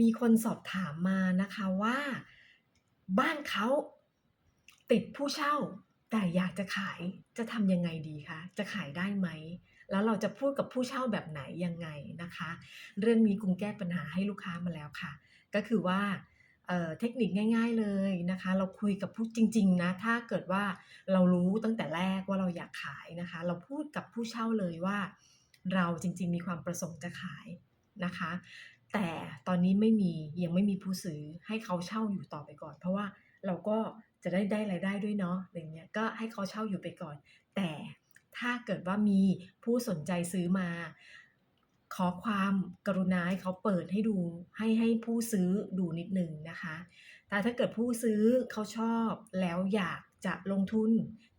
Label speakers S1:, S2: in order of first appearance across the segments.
S1: มีคนสอบถามมานะคะว่า บ้านเขาติดผู้เช่า แต่อยากจะขายจะทำยังไงดีคะ จะขายได้ไหม แล้วเราจะพูดกับผู้เช่าแบบไหนยังไงนะคะ เรื่องนี้กรุงแก้ปัญหาให้ลูกค้ามาแล้วค่ะ ก็คือว่าเเทคนิคง่าย ๆเลยนะคะ เราคุยกับผู้จริง ๆ นะ ถ้าเกิดว่าเรารู้ตั้งแต่แรกว่าเราอยากขายนะคะ เราพูดกับผู้เช่าเลยว่า เราจริง ๆ มีความประสงค์จะขายนะคะ แต่ตอนนี้ไม่มียังไม่มีผู้ซื้อให้เขาเช่าอยู่ต่อไปก่อน เพราะว่าเราก็จะได้ได้รายได้ด้วยเนาะอะไรเงี้ยก็ให้เขาเช่าอยู่ไปก่อน แต่ถ้าเกิดว่ามีผู้สนใจซื้อมา ขอความกรุณาให้เขาเปิดให้ดูให้ให้ผู้ซื้อดูนิดนึงนะคะ แต่ถ้าเกิดผู้ซื้อเขาชอบแล้วอยากจะลงทุน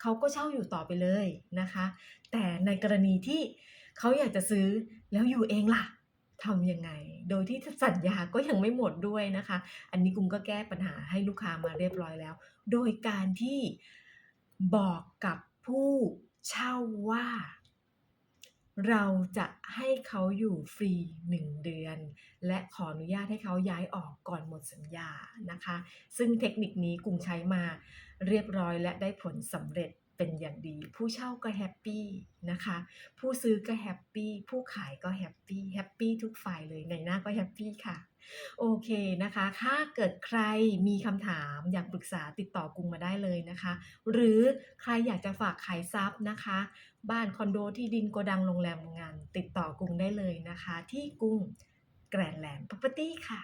S1: เขาก็เช่าอยู่ต่อไปเลยนะคะ แต่ในกรณีที่เขาอยากจะซื้อแล้วอยู่เองล่ะ ทำยังไง โดยที่สัญญาก็ยังไม่หมดด้วยนะคะ อันนี้กุ้งก็แก้ปัญหาให้ลูกค้ามาเรียบร้อยแล้ว โดยการที่บอกกับผู้เช่าว่า เราจะให้เขาอยู่ฟรี1เดือน และขออนุญาตให้เขาย้ายออกก่อนหมดสัญญานะคะ ซึ่งเทคนิคนี้กุ้งใช้มาเรียบร้อยและได้ผลสำเร็จ เป็นอย่างดี ผู้เช่าก็แฮปปี้นะคะ ผู้ซื้อก็แฮปปี้ผู้ขายก็แฮปปี้แฮปปี้ทุกฝ่ายเลยในหน้าก็แฮปปี้ค่ะโอเคนะคะ ถ้าเกิดใครมีคำถามอยากปรึกษาติดต่อกุ้งมาได้เลยนะคะ หรือใครอยากจะฝากขายทรัพย์นะคะ บ้านคอนโดที่ดินโกดังโรงแรมโรงงาน ติดต่อกุ้งได้เลยนะคะ ที่กุ้งแกรนแลนด์ property ค่ะ